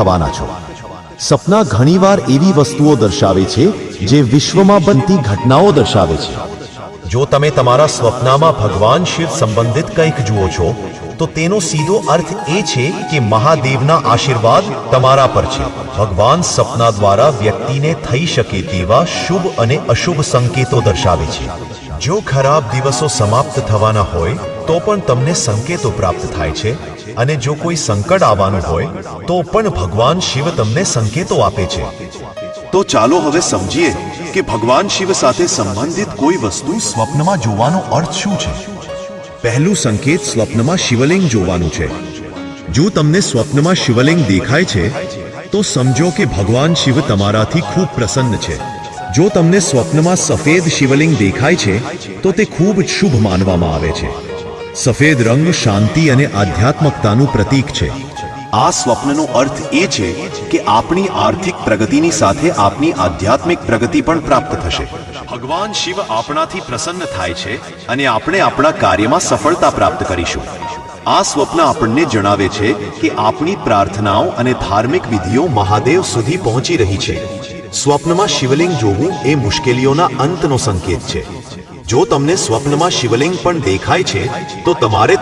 થવાના છો. સપના ઘણીવાર એવી વસ્તુઓ દર્શાવે છે જે વિશ્વમાં બનતી ઘટનાઓ દર્શાવે છે. જો તમે તમારા સ્વપ્નામાં ભગવાન શિવ સંબંધિત કંઈક જુઓ છો, તો તેનો સીધો અર્થ એ છે કે મહાદેવના આશીર્વાદ તમારા પર છે. ભગવાન સપના દ્વારા વ્યક્તિને થઈ શકે તેવા શુભ અને અશુભ સંકેતો દર્શાવે છે. જો ખરાબ દિવસો સમાપ્ત થવાના હોય તો પણ તમને સંકેતો પ્રાપ્ત થાય છે અને જો કોઈ સંકટ આવવાનું હોય, તો પણ ભગવાન શિવ તમને સંકેતો આપે છે. તો ચાલો હવે સમજીએ કે ભગવાન શિવ સાથે સંબંધિત કોઈ વસ્તુ સ્વપ્નમાં જોવાનો અર્થ શું છે? પહેલું સંકેત સ્વપ્નમાં શિવલિંગ જોવાનું છે. જો તમને સ્વપ્નમાં શિવલિંગ દેખાય છે, તો સમજો કે ભગવાન શિવ તમારાથી ખૂબ પ્રસન્ન છે. જો તમને સ્વપ્નમાં સફેદ શિવલિંગ દેખાય છે, તો તે ખૂબ શુભ માનવામાં આવે છે. સફેદ રંગ શાંતિ અને આધ્યાત્મકતાનું પ્રતીક છે. આ સ્વપ્નનો અર્થ એ છે કે આપણી આર્થિક પ્રગતિની સાથે આપની આધ્યાત્મિક પ્રગતિ પણ પ્રાપ્ત થશે. ભગવાન શિવ આપણાથી પ્રસન્ન થાય છે અને આપણે આપણા કાર્યમાં સફળતા પ્રાપ્ત કરીશું. આ સ્વપ્ન આપણને જણાવે છે કે આપણી પ્રાર્થનાઓ અને ધાર્મિક વિધિઓ મહાદેવ સુધી પહોંચી રહી છે. સ્વપ્નમાં શિવલિંગ જોવું એ મુશ્કેલીઓના અંતનો સંકેત છે. જો તમને સ્વપ્નમાં શિવલિંગ પણ દેખાય છે તો તમારે